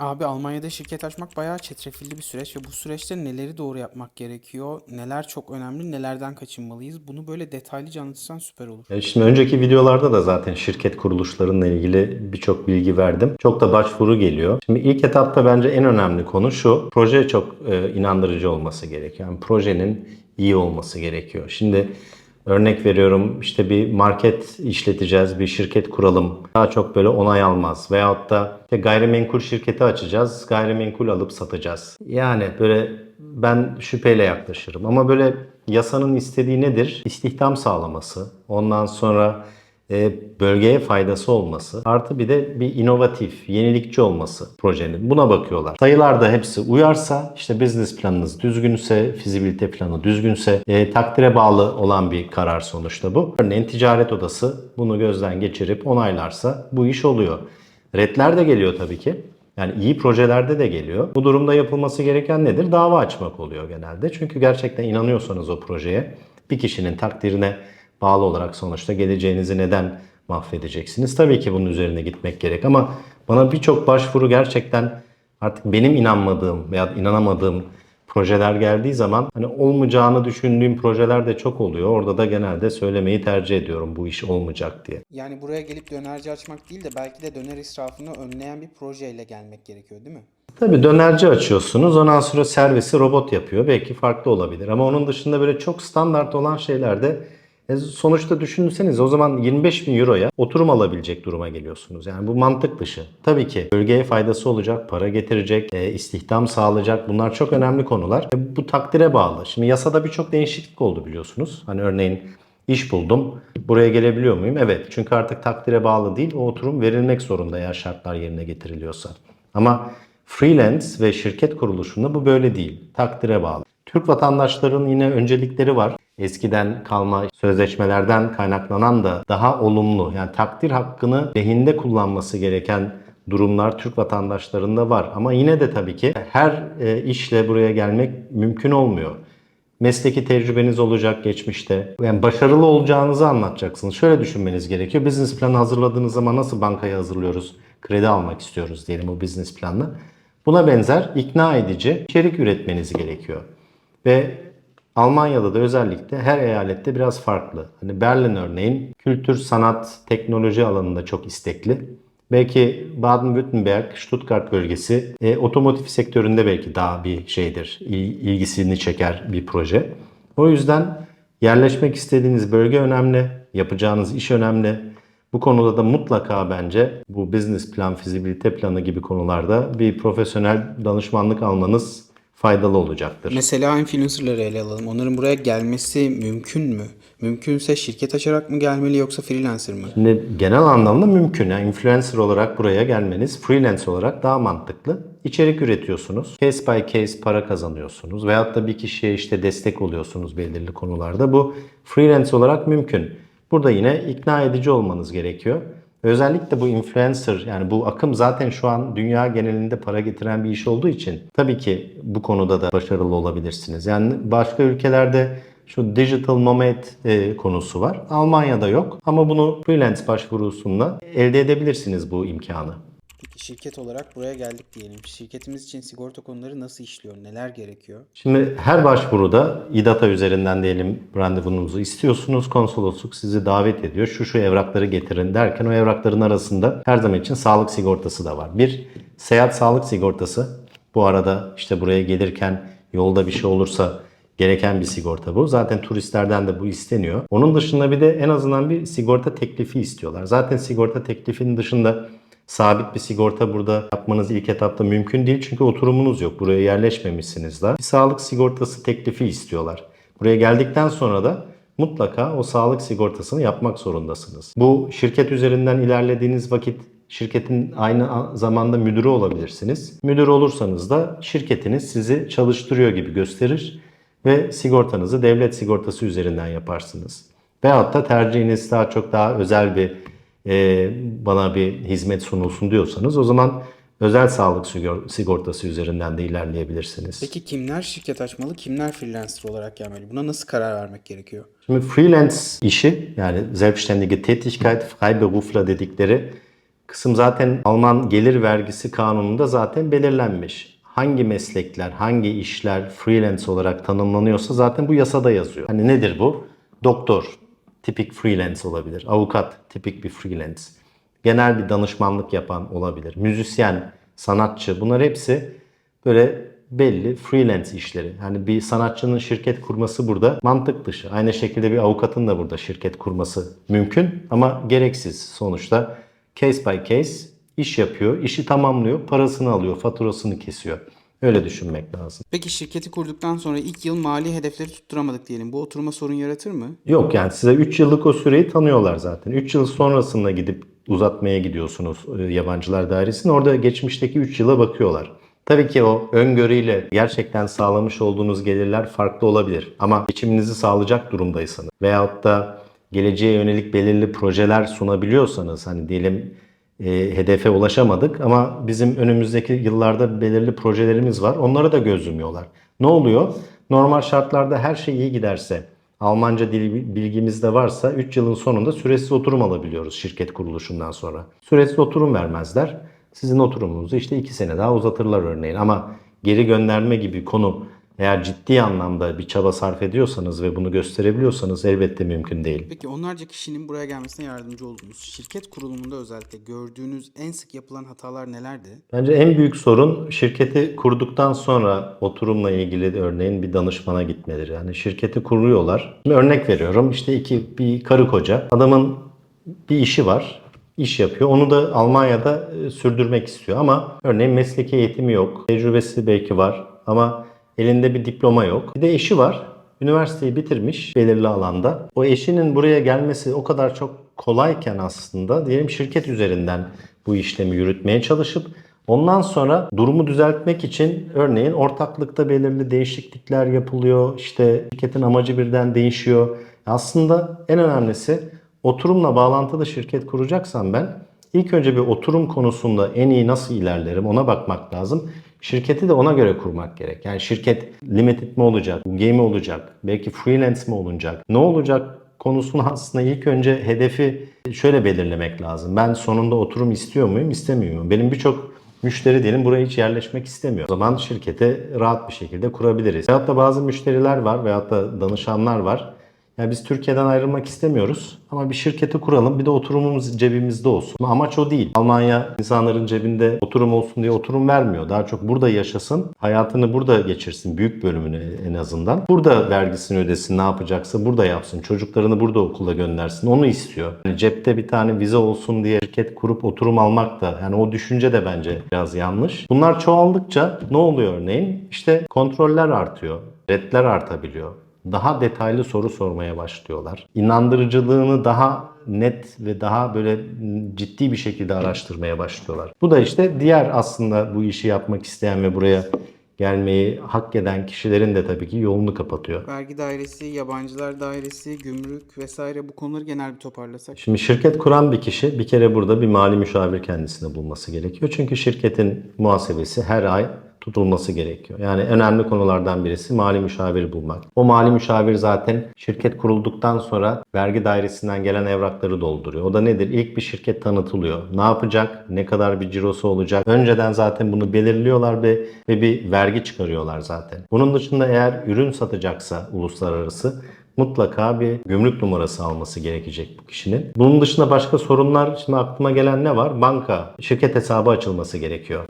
Abi Almanya'da şirket açmak bayağı çetrefilli bir süreç ve bu süreçte neleri doğru yapmak gerekiyor, neler çok önemli, nelerden kaçınmalıyız? Bunu böyle detaylıca anlatırsan süper olur. E, Şimdi önceki videolarda da zaten şirket kuruluşlarıyla ilgili birçok bilgi verdim. Çok da başvuru geliyor. Şimdi ilk etapta bence en önemli konu şu. Proje çok e, inandırıcı olması gerekiyor. Yani projenin iyi olması gerekiyor. Şimdi örnek veriyorum işte bir market işleteceğiz, bir şirket kuralım. Daha çok böyle onay almaz. Veyahut da işte gayrimenkul şirketi açacağız, gayrimenkul alıp satacağız. Yani böyle ben şüpheyle yaklaşırım. Ama böyle yasanın istediği nedir? İstihdam sağlaması. Ondan sonra e, bölgeye faydası olması. Artı bir de bir inovatif, yenilikçi olması projenin. Buna bakıyorlar. Sayılar da hepsi uyarsa, işte business planınız düzgünse, fizibilite planı düzgünse, e, takdire bağlı olan bir karar sonuçta bu. Örneğin ticaret odası bunu gözden geçirip onaylarsa bu iş oluyor. Redler de geliyor tabii ki. Yani iyi projelerde de geliyor. Bu durumda yapılması gereken nedir? Dava açmak oluyor genelde. Çünkü gerçekten inanıyorsanız o projeye bir kişinin takdirine bağlı olarak sonuçta geleceğinizi neden mahvedeceksiniz? Tabii ki bunun üzerine gitmek gerek ama bana birçok başvuru gerçekten artık benim inanmadığım veya inanamadığım projeler geldiği zaman hani olmayacağını düşündüğüm projeler de çok oluyor. Orada da genelde söylemeyi tercih ediyorum bu iş olmayacak diye. Yani buraya gelip dönerci açmak değil de belki de döner israfını önleyen bir projeyle gelmek gerekiyor değil mi? Tabii dönerci açıyorsunuz. Ondan sonra servisi robot yapıyor. Belki farklı olabilir. Ama onun dışında böyle çok standart olan şeylerde e, sonuçta düşünseniz o zaman 25 bin euroya oturum alabilecek duruma geliyorsunuz. Yani bu mantık dışı. Tabii ki bölgeye faydası olacak, para getirecek, e, istihdam sağlayacak. Bunlar çok önemli konular. E, bu takdire bağlı. Şimdi yasada birçok değişiklik oldu biliyorsunuz. Hani örneğin iş buldum. Buraya gelebiliyor muyum? Evet. Çünkü artık takdire bağlı değil. O oturum verilmek zorunda eğer şartlar yerine getiriliyorsa. Ama freelance ve şirket kuruluşunda bu böyle değil. Takdire bağlı. Türk vatandaşlarının yine öncelikleri var. Eskiden kalma sözleşmelerden kaynaklanan da daha olumlu yani takdir hakkını lehinde kullanması gereken durumlar Türk vatandaşlarında var. Ama yine de tabii ki her e, işle buraya gelmek mümkün olmuyor. Mesleki tecrübeniz olacak geçmişte. Yani başarılı olacağınızı anlatacaksınız. Şöyle düşünmeniz gerekiyor. Business planı hazırladığınız zaman nasıl bankaya hazırlıyoruz? Kredi almak istiyoruz diyelim o business planını. Buna benzer ikna edici içerik üretmeniz gerekiyor. Ve Almanya'da da özellikle her eyalette biraz farklı. Hani Berlin örneğin kültür, sanat, teknoloji alanında çok istekli. Belki Baden-Württemberg, Stuttgart bölgesi e, otomotiv sektöründe belki daha bir şeydir, il- ilgisini çeker bir proje. O yüzden yerleşmek istediğiniz bölge önemli, yapacağınız iş önemli. Bu konuda da mutlaka bence bu business plan, fizibilite planı gibi konularda bir profesyonel danışmanlık almanız faydalı olacaktır. Mesela influencerları ele alalım. Onların buraya gelmesi mümkün mü? Mümkünse şirket açarak mı gelmeli yoksa freelancer mı? Şimdi genel anlamda mümkün. Yani influencer olarak buraya gelmeniz freelance olarak daha mantıklı. İçerik üretiyorsunuz. Case by case para kazanıyorsunuz. Veyahut da bir kişiye işte destek oluyorsunuz belirli konularda. Bu freelance olarak mümkün. Burada yine ikna edici olmanız gerekiyor. Özellikle bu influencer yani bu akım zaten şu an dünya genelinde para getiren bir iş olduğu için tabii ki bu konuda da başarılı olabilirsiniz. Yani başka ülkelerde şu digital nomad e, konusu var. Almanya'da yok ama bunu freelance başvurusunda elde edebilirsiniz bu imkanı. Şirket olarak buraya geldik diyelim. Şirketimiz için sigorta konuları nasıl işliyor? Neler gerekiyor? Şimdi her başvuruda İDATA üzerinden diyelim randevunuzu istiyorsunuz. Konsolosluk sizi davet ediyor. Şu şu evrakları getirin derken o evrakların arasında her zaman için sağlık sigortası da var. Bir seyahat sağlık sigortası. Bu arada işte buraya gelirken yolda bir şey olursa gereken bir sigorta bu. Zaten turistlerden de bu isteniyor. Onun dışında bir de en azından bir sigorta teklifi istiyorlar. Zaten sigorta teklifinin dışında Sabit bir sigorta burada yapmanız ilk etapta mümkün değil çünkü oturumunuz yok. Buraya yerleşmemişsiniz daha. Bir sağlık sigortası teklifi istiyorlar. Buraya geldikten sonra da mutlaka o sağlık sigortasını yapmak zorundasınız. Bu şirket üzerinden ilerlediğiniz vakit şirketin aynı zamanda müdürü olabilirsiniz. Müdür olursanız da şirketiniz sizi çalıştırıyor gibi gösterir ve sigortanızı devlet sigortası üzerinden yaparsınız. Veyahut da tercihiniz daha çok daha özel bir e, bana bir hizmet sunulsun diyorsanız o zaman özel sağlık sigor- sigortası üzerinden de ilerleyebilirsiniz. Peki kimler şirket açmalı, kimler freelancer olarak gelmeli? Buna nasıl karar vermek gerekiyor? Şimdi freelance işi yani selbstständige Tätigkeit, Freiberufler dedikleri kısım zaten Alman gelir vergisi kanununda zaten belirlenmiş. Hangi meslekler, hangi işler freelance olarak tanımlanıyorsa zaten bu yasada yazıyor. Hani nedir bu? Doktor, tipik freelance olabilir. Avukat, tipik bir freelance. Genel bir danışmanlık yapan olabilir. Müzisyen, sanatçı bunlar hepsi böyle belli freelance işleri. Yani bir sanatçının şirket kurması burada mantık dışı. Aynı şekilde bir avukatın da burada şirket kurması mümkün ama gereksiz. Sonuçta case by case iş yapıyor, işi tamamlıyor, parasını alıyor, faturasını kesiyor. Öyle düşünmek lazım. Peki şirketi kurduktan sonra ilk yıl mali hedefleri tutturamadık diyelim. Bu oturuma sorun yaratır mı? Yok yani size 3 yıllık o süreyi tanıyorlar zaten. 3 yıl sonrasında gidip uzatmaya gidiyorsunuz e, yabancılar dairesine. Orada geçmişteki 3 yıla bakıyorlar. Tabii ki o öngörüyle gerçekten sağlamış olduğunuz gelirler farklı olabilir. Ama geçiminizi sağlayacak durumdaysanız veyahut da geleceğe yönelik belirli projeler sunabiliyorsanız hani diyelim e, hedefe ulaşamadık ama bizim önümüzdeki yıllarda belirli projelerimiz var. Onlara da göz yumuyorlar. Ne oluyor? Normal şartlarda her şey iyi giderse, Almanca dil bilgimiz de varsa 3 yılın sonunda süresiz oturum alabiliyoruz şirket kuruluşundan sonra. Süresiz oturum vermezler. Sizin oturumunuzu işte 2 sene daha uzatırlar örneğin ama geri gönderme gibi konu eğer ciddi anlamda bir çaba sarf ediyorsanız ve bunu gösterebiliyorsanız elbette mümkün değil. Peki onlarca kişinin buraya gelmesine yardımcı oldunuz. Şirket kurulumunda özellikle gördüğünüz en sık yapılan hatalar nelerdi? Bence en büyük sorun şirketi kurduktan sonra oturumla ilgili örneğin bir danışmana gitmeleri. Yani şirketi kuruyorlar. Şimdi örnek veriyorum işte iki bir karı koca adamın bir işi var. iş yapıyor. Onu da Almanya'da e, sürdürmek istiyor ama örneğin mesleki eğitimi yok. Tecrübesi belki var ama elinde bir diploma yok. Bir de eşi var. Üniversiteyi bitirmiş belirli alanda. O eşinin buraya gelmesi o kadar çok kolayken aslında diyelim şirket üzerinden bu işlemi yürütmeye çalışıp ondan sonra durumu düzeltmek için örneğin ortaklıkta belirli değişiklikler yapılıyor. İşte şirketin amacı birden değişiyor. Aslında en önemlisi oturumla bağlantılı şirket kuracaksam ben ilk önce bir oturum konusunda en iyi nasıl ilerlerim ona bakmak lazım. Şirketi de ona göre kurmak gerek. Yani şirket limited mi olacak, game mi olacak, belki freelance mi olacak, ne olacak konusunu aslında ilk önce hedefi şöyle belirlemek lazım. Ben sonunda oturum istiyor muyum, istemiyor muyum? Benim birçok müşteri diyelim buraya hiç yerleşmek istemiyor. O zaman şirketi rahat bir şekilde kurabiliriz. Veyahut da bazı müşteriler var veyahut da danışanlar var. Yani biz Türkiye'den ayrılmak istemiyoruz ama bir şirketi kuralım bir de oturumumuz cebimizde olsun. Ama amaç o değil. Almanya insanların cebinde oturum olsun diye oturum vermiyor. Daha çok burada yaşasın, hayatını burada geçirsin büyük bölümünü en azından. Burada vergisini ödesin, ne yapacaksa burada yapsın. Çocuklarını burada okula göndersin. Onu istiyor. Yani cepte bir tane vize olsun diye şirket kurup oturum almak da yani o düşünce de bence biraz yanlış. Bunlar çoğaldıkça ne oluyor örneğin? İşte kontroller artıyor. Redler artabiliyor daha detaylı soru sormaya başlıyorlar. İnandırıcılığını daha net ve daha böyle ciddi bir şekilde araştırmaya başlıyorlar. Bu da işte diğer aslında bu işi yapmak isteyen ve buraya gelmeyi hak eden kişilerin de tabii ki yolunu kapatıyor. Vergi dairesi, yabancılar dairesi, gümrük vesaire bu konuları genel bir toparlasak. Şimdi şirket kuran bir kişi bir kere burada bir mali müşavir kendisine bulması gerekiyor. Çünkü şirketin muhasebesi her ay tutulması gerekiyor. Yani önemli konulardan birisi mali müşavir bulmak. O mali müşavir zaten şirket kurulduktan sonra vergi dairesinden gelen evrakları dolduruyor. O da nedir? İlk bir şirket tanıtılıyor. Ne yapacak? Ne kadar bir cirosu olacak? Önceden zaten bunu belirliyorlar ve, ve bir vergi çıkarıyorlar zaten. Bunun dışında eğer ürün satacaksa uluslararası mutlaka bir gümrük numarası alması gerekecek bu kişinin. Bunun dışında başka sorunlar şimdi aklıma gelen ne var? Banka, şirket hesabı açılması gerekiyor.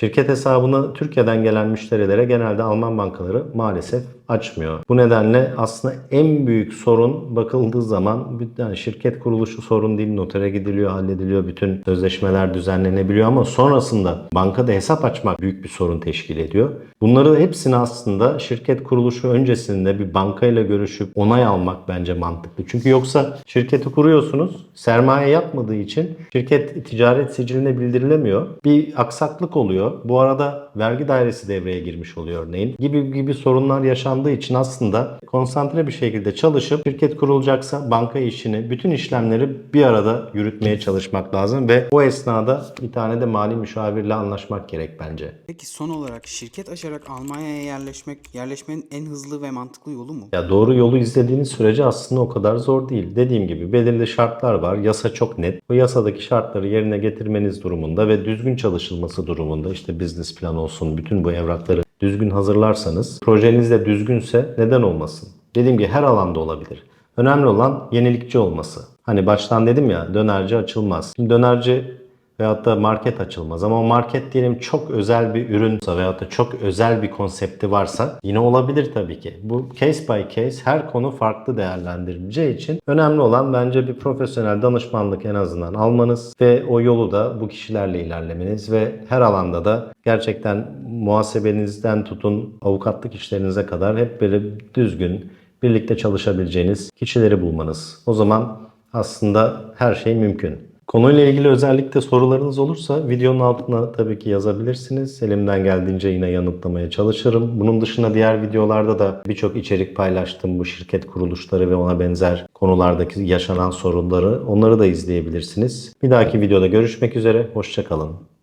Şirket hesabını Türkiye'den gelen müşterilere genelde Alman bankaları maalesef açmıyor. Bu nedenle aslında en büyük sorun bakıldığı zaman yani şirket kuruluşu sorun değil. Notere gidiliyor, hallediliyor. Bütün sözleşmeler düzenlenebiliyor ama sonrasında bankada hesap açmak büyük bir sorun teşkil ediyor. Bunları hepsini aslında şirket kuruluşu öncesinde bir bankayla görüşüp onay almak bence mantıklı. Çünkü yoksa şirketi kuruyorsunuz, sermaye yapmadığı için şirket ticaret siciline bildirilemiyor. Bir aksaklık oluyor. Oluyor. Bu arada vergi dairesi devreye girmiş oluyor örneğin. Gibi gibi sorunlar yaşandığı için aslında konsantre bir şekilde çalışıp şirket kurulacaksa banka işini, bütün işlemleri bir arada yürütmeye çalışmak lazım ve o esnada bir tane de mali müşavirle anlaşmak gerek bence. Peki son olarak şirket açarak Almanya'ya yerleşmek, yerleşmenin en hızlı ve mantıklı yolu mu? Ya doğru yolu izlediğiniz sürece aslında o kadar zor değil. Dediğim gibi belirli şartlar var. Yasa çok net. Bu yasadaki şartları yerine getirmeniz durumunda ve düzgün çalışılması durumunda işte business plan olsun, bütün bu evrakları düzgün hazırlarsanız projeniz de düzgünse neden olmasın? Dediğim gibi her alanda olabilir. Önemli olan yenilikçi olması. Hani baştan dedim ya dönerci açılmaz. Şimdi dönerci veyahut da market açılmaz. Ama market diyelim çok özel bir ürünse veyahut da çok özel bir konsepti varsa yine olabilir tabii ki. Bu case by case her konu farklı değerlendirileceği için önemli olan bence bir profesyonel danışmanlık en azından almanız ve o yolu da bu kişilerle ilerlemeniz ve her alanda da gerçekten muhasebenizden tutun avukatlık işlerinize kadar hep böyle düzgün birlikte çalışabileceğiniz kişileri bulmanız. O zaman aslında her şey mümkün. Konuyla ilgili özellikle sorularınız olursa videonun altına tabii ki yazabilirsiniz. Elimden geldiğince yine yanıtlamaya çalışırım. Bunun dışında diğer videolarda da birçok içerik paylaştım. Bu şirket kuruluşları ve ona benzer konulardaki yaşanan sorunları onları da izleyebilirsiniz. Bir dahaki videoda görüşmek üzere. Hoşçakalın.